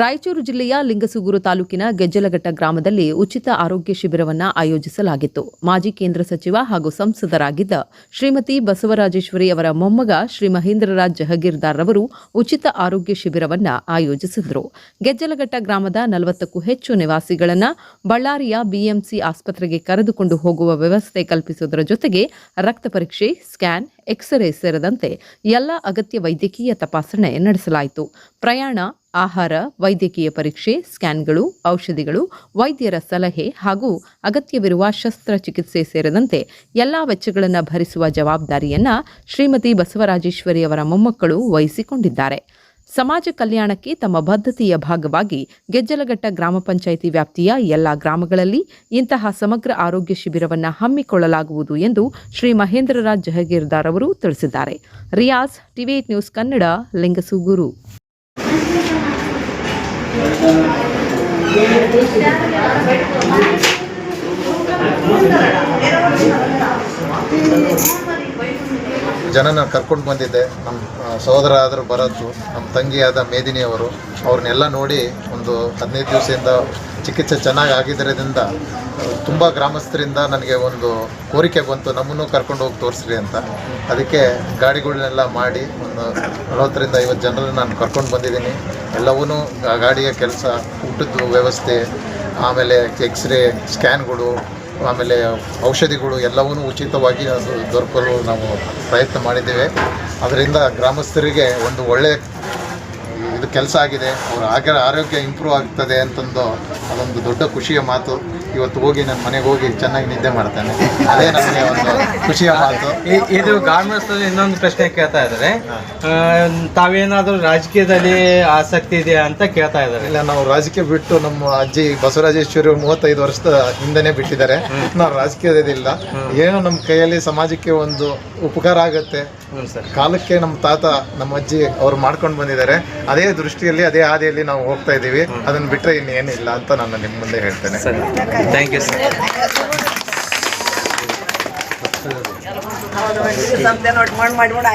ರಾಯಚೂರು ಜಿಲ್ಲೆಯ ಲಿಂಗಸೂಗೂರು ತಾಲೂಕಿನ ಗೆಜ್ಜಲಘಟ್ಟ ಗ್ರಾಮದಲ್ಲಿ ಉಚಿತ ಆರೋಗ್ಯ ಶಿಬಿರವನ್ನು ಆಯೋಜಿಸಲಾಗಿತ್ತು. ಮಾಜಿ ಕೇಂದ್ರ ಸಚಿವ ಹಾಗೂ ಸಂಸದರಾಗಿದ್ದ ಶ್ರೀಮತಿ ಬಸವರಾಜೇಶ್ವರಿ ಅವರ ಮೊಮ್ಮಗ ಶ್ರೀ ಮಹೇಂದ್ರರಾಜ್ ಜಹಗೀರ್ದಾರ್ ಅವರು ಉಚಿತ ಆರೋಗ್ಯ ಶಿಬಿರವನ್ನು ಆಯೋಜಿಸಿದರು. ಗೆಜ್ಜಲಘಟ್ಟ ಗ್ರಾಮದ ನಲವತ್ತಕ್ಕೂ ಹೆಚ್ಚು ನಿವಾಸಿಗಳನ್ನು ಬಳ್ಳಾರಿಯ ಬಿಎಂಸಿ ಆಸ್ಪತ್ರೆಗೆ ಕರೆದುಕೊಂಡು ಹೋಗುವ ವ್ಯವಸ್ಥೆ ಕಲ್ಪಿಸುವುದರ ಜೊತೆಗೆ ರಕ್ತ ಪರೀಕ್ಷೆ, ಸ್ಕ್ಯಾನ್ ಎಕ್ಸ್ರೇ ಸೇರಿದಂತೆ ಎಲ್ಲ ಅಗತ್ಯ ವೈದ್ಯಕೀಯ ತಪಾಸಣೆ ನಡೆಸಲಾಯಿತು. ಪ್ರಯಾಣ, ಆಹಾರ, ವೈದ್ಯಕೀಯ ಪರೀಕ್ಷೆ, ಸ್ಕ್ಯಾನ್ಗಳು, ಔಷಧಿಗಳು, ವೈದ್ಯರ ಸಲಹೆ ಹಾಗೂ ಅಗತ್ಯವಿರುವ ಶಸ್ತ್ರಚಿಕಿತ್ಸೆ ಸೇರಿದಂತೆ ಎಲ್ಲ ವೆಚ್ಚಗಳನ್ನು ಭರಿಸುವ ಜವಾಬ್ದಾರಿಯನ್ನು ಶ್ರೀಮತಿ ಬಸವರಾಜೇಶ್ವರಿ ಅವರ ಮೊಮ್ಮಕ್ಕಳು ವಹಿಸಿಕೊಂಡಿದ್ದಾರೆ. ಸಮಾಜ ಕಲ್ಯಾಣಕ್ಕೆ ತಮ್ಮ ಬದ್ಧತೆಯ ಭಾಗವಾಗಿ ಗೆಜ್ಜಲಘಟ್ಟ ಗ್ರಾಮ ಪಂಚಾಯಿತಿ ವ್ಯಾಪ್ತಿಯ ಎಲ್ಲ ಗ್ರಾಮಗಳಲ್ಲಿ ಇಂತಹ ಸಮಗ್ರ ಆರೋಗ್ಯ ಶಿಬಿರವನ್ನು ಹಮ್ಮಿಕೊಳ್ಳಲಾಗುವುದು ಎಂದು ಶ್ರೀ ಮಹೇಂದ್ರರಾಜ್ ಜಹಗೀರ್ದಾರ್ ಅವರು ತಿಳಿಸಿದ್ದಾರೆ. ರಿಯಾಜ್ ಟಿವಿ ನ್ಯೂಸ್ ಕನ್ನಡ ಲಿಂಗಸೂಗೂರು ಜನನ ಕರ್ಕೊಂಡು ಬಂದಿದ್ದೆ. ನಮ್ಮ ಸಹೋದರ ಆದರೂ ಬರೋದು ನಮ್ಮ ತಂಗಿಯಾದ ಮೇದಿನಿಯವರು. ಅವ್ರನ್ನೆಲ್ಲ ನೋಡಿ ಒಂದು ಹದಿನೈದು ದಿವಸದಿಂದ ಚಿಕಿತ್ಸೆ ಚೆನ್ನಾಗಿ ಆಗಿದ್ದರಿಂದ, ತುಂಬ ಗ್ರಾಮಸ್ಥರಿಂದ ನನಗೆ ಒಂದು ಕೋರಿಕೆ ಬಂತು, ನಮ್ಮನ್ನು ಕರ್ಕೊಂಡು ಹೋಗಿ ತೋರಿಸ್ರಿ ಅಂತ. ಅದಕ್ಕೆ ಗಾಡಿಗಳನ್ನೆಲ್ಲ ಮಾಡಿ ಒಂದು ನಲವತ್ತರಿಂದ ಐವತ್ತು ಜನರನ್ನು ನಾನು ಕರ್ಕೊಂಡು ಬಂದಿದ್ದೀನಿ. ಎಲ್ಲವೂ ಗಾಡಿಯ ಕೆಲಸ ಊಟದ ವ್ಯವಸ್ಥೆ, ಆಮೇಲೆ ಎಕ್ಸ್ರೇ, ಸ್ಕ್ಯಾನ್ಗಳು ಆಮೇಲೆ ಔಷಧಿಗಳು ಎಲ್ಲವೂ ಉಚಿತವಾಗಿ ಅದು ದೊರಕಲು ನಾವು ಪ್ರಯತ್ನ ಮಾಡಿದ್ದೇವೆ. ಅದರಿಂದ ಗ್ರಾಮಸ್ಥರಿಗೆ ಒಂದು ಒಳ್ಳೆಯ ಇದು ಕೆಲಸ ಆಗಿದೆ. ಅವರ ಆಗ, ಆರೋಗ್ಯ ಇಂಪ್ರೂವ್ ಆಗ್ತದೆ ಅಂತಂದು ಅದೊಂದು ದೊಡ್ಡ ಖುಷಿಯ ಮಾತು. ಇವತ್ತು ಹೋಗಿ ನನ್ನ ಮನೆಗೆ ಹೋಗಿ ಚೆನ್ನಾಗಿ ನಿದ್ದೆ ಮಾಡ್ತಾನೆ. ಅದೇ ನಮಗೆ ಒಂದು ಖುಷಿಯ ಮಾತು. ಇದು ಗಾರ್ಮೆಂಟ್ಸ್ ಇನ್ನೊಂದು ಪ್ರಶ್ನೆ ಕೇಳ್ತಾ ಇದ್ದಾರೆ. ತಾವೇನಾದರೂ ರಾಜಕೀಯದಲ್ಲಿ ಆಸಕ್ತಿ ಇದೆಯಾ ಅಂತ ಕೇಳ್ತಾ ಇದ್ದಾರೆ. ಇಲ್ಲ ನಾವು ರಾಜಕೀಯ ಬಿಟ್ಟು ನಮ್ಮ ಅಜ್ಜಿ ಬಸವರಾಜೇಶ್ವರಿ ಮೂವತ್ತೈದು ವರ್ಷದ ಹಿಂದೆನೆ ಬಿಟ್ಟಿದ್ದಾರೆ. ನಾವು ರಾಜಕೀಯದಿಲ್ಲ ಏನೋ ನಮ್ಮ ಕೈಯಲ್ಲಿ ಸಮಾಜಕ್ಕೆ ಒಂದು ಉಪಕಾರ ಆಗುತ್ತೆ. ಕಾಲಕ್ಕೆ ನಮ್ಮ ತಾತ ನಮ್ಮ ಅಜ್ಜಿ ಅವ್ರು ಮಾಡ್ಕೊಂಡು ಬಂದಿದ್ದಾರೆ. ಅದೇ ದೃಷ್ಟಿಯಲ್ಲಿ ಅದೇ ಹಾದಿಯಲ್ಲಿ ನಾವು ಹೋಗ್ತಾ ಇದ್ದೀವಿ. ಅದನ್ನು ಬಿಟ್ಟರೆ ಇನ್ನೇನಿಲ್ಲ ಅಂತ ನಾನು ನಿಮ್ಮ ಮುಂದೆ ಹೇಳ್ತೇನೆ. ಸರಿ. ಥ್ಯಾಂಕ್ ಯು ಸರ್ ಸಂತೆ ನೋಟ್ ಮಾಡಿ ಮಾಡಿ ಮಾಡಿ